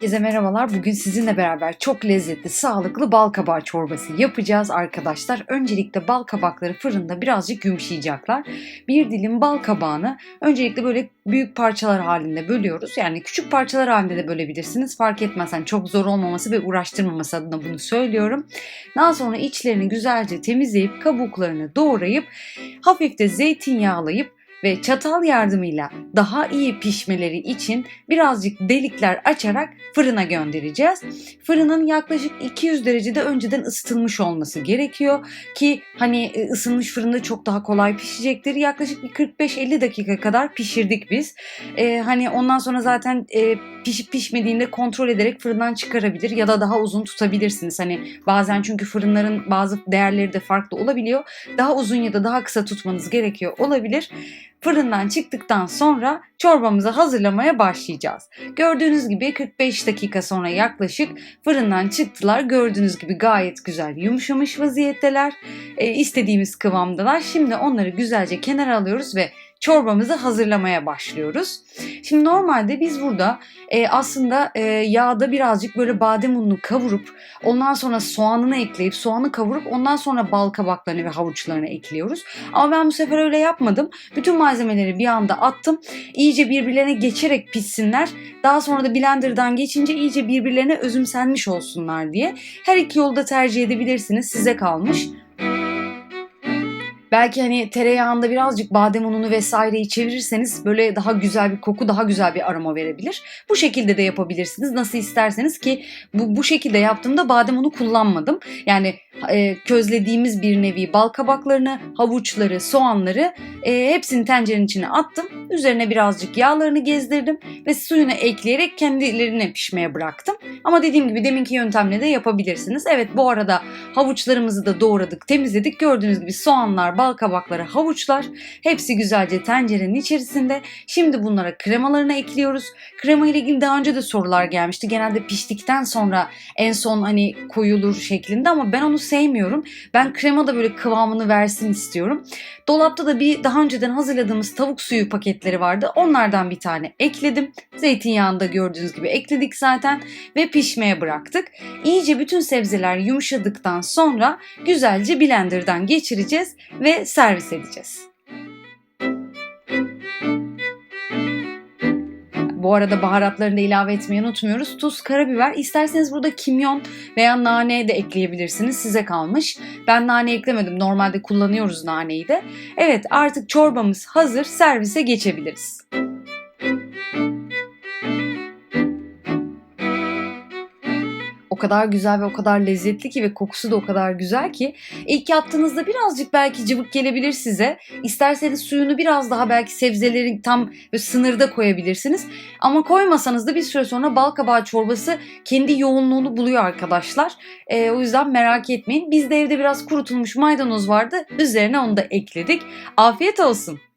Herkese merhabalar. Bugün sizinle beraber çok lezzetli, sağlıklı bal kabağı çorbası yapacağız arkadaşlar. Öncelikle bal kabakları fırında birazcık yumuşayacaklar. Bir dilim bal kabağını öncelikle böyle büyük parçalar halinde bölüyoruz. Yani küçük parçalar halinde de bölebilirsiniz. Fark etmez. Yani çok zor olmaması ve uğraştırmaması adına bunu söylüyorum. Daha sonra içlerini güzelce temizleyip kabuklarını doğrayıp hafif de zeytinyağlayıp ve çatal yardımıyla daha iyi pişmeleri için birazcık delikler açarak fırına göndereceğiz. Fırının yaklaşık 200 derecede önceden ısıtılmış olması gerekiyor ki hani e, ısınmış fırında çok daha kolay pişecektir. Yaklaşık bir 45-50 dakika kadar pişirdik biz. Ee, hani ondan sonra zaten e, pişip pişmediğinde kontrol ederek fırından çıkarabilir ya da daha uzun tutabilirsiniz. Hani bazen çünkü fırınların bazı değerleri de farklı olabiliyor. Daha uzun ya da daha kısa tutmanız gerekiyor olabilir. Fırından çıktıktan sonra çorbamızı hazırlamaya başlayacağız. Gördüğünüz gibi 45 dakika sonra yaklaşık fırından çıktılar. Gördüğünüz gibi gayet güzel yumuşamış vaziyetteler. E, istediğimiz kıvamdalar. Şimdi onları güzelce kenara alıyoruz ve çorbamızı hazırlamaya başlıyoruz. Şimdi normalde biz burada e, aslında e, yağda birazcık böyle badem ununu kavurup ondan sonra soğanını ekleyip soğanı kavurup ondan sonra bal kabaklarını ve havuçlarını ekliyoruz. Ama ben bu sefer öyle yapmadım. Bütün malzemeleri bir anda attım. İyice birbirlerine geçerek pişsinler. Daha sonra da blenderdan geçince iyice birbirlerine özümsenmiş olsunlar diye. Her iki yolu da tercih edebilirsiniz. Size kalmış. Belki hani tereyağında birazcık badem ununu vesaireyi çevirirseniz böyle daha güzel bir koku, daha güzel bir aroma verebilir. Bu şekilde de yapabilirsiniz. Nasıl isterseniz ki bu, bu şekilde yaptığımda badem unu kullanmadım. Yani e, közlediğimiz bir nevi bal kabaklarını, havuçları, soğanları e, hepsini tencerenin içine attım. Üzerine birazcık yağlarını gezdirdim ve suyunu ekleyerek kendilerini pişmeye bıraktım. Ama dediğim gibi deminki yöntemle de yapabilirsiniz. Evet bu arada havuçlarımızı da doğradık, temizledik. Gördüğünüz gibi soğanlar, bal kabakları, havuçlar hepsi güzelce tencerenin içerisinde. Şimdi bunlara kremalarını ekliyoruz. Krema ile ilgili daha önce de sorular gelmişti. Genelde piştikten sonra en son hani koyulur şeklinde ama ben onu sevmiyorum. Ben krema da böyle kıvamını versin istiyorum. Dolapta da bir daha önceden hazırladığımız tavuk suyu paketleri vardı. Onlardan bir tane ekledim. Zeytinyağını da gördüğünüz gibi ekledik zaten ve pişmeye bıraktık. İyice bütün sebzeler yumuşadıktan sonra güzelce blenderdan geçireceğiz ve servis edeceğiz. Bu arada baharatlarını da ilave etmeyi unutmuyoruz. Tuz, karabiber. İsterseniz burada kimyon veya nane de ekleyebilirsiniz. Size kalmış. Ben nane eklemedim. Normalde kullanıyoruz naneyi de. Evet artık çorbamız hazır. Servise geçebiliriz. Kadar güzel ve o kadar lezzetli ki ve kokusu da o kadar güzel ki ilk yaptığınızda birazcık belki cıvık gelebilir size. İsterseniz suyunu biraz daha belki sebzelerin tam sınırda koyabilirsiniz. Ama koymasanız da bir süre sonra bal kabağı çorbası kendi yoğunluğunu buluyor arkadaşlar. Ee, o yüzden merak etmeyin. Bizde evde biraz kurutulmuş maydanoz vardı. Üzerine onu da ekledik. Afiyet olsun.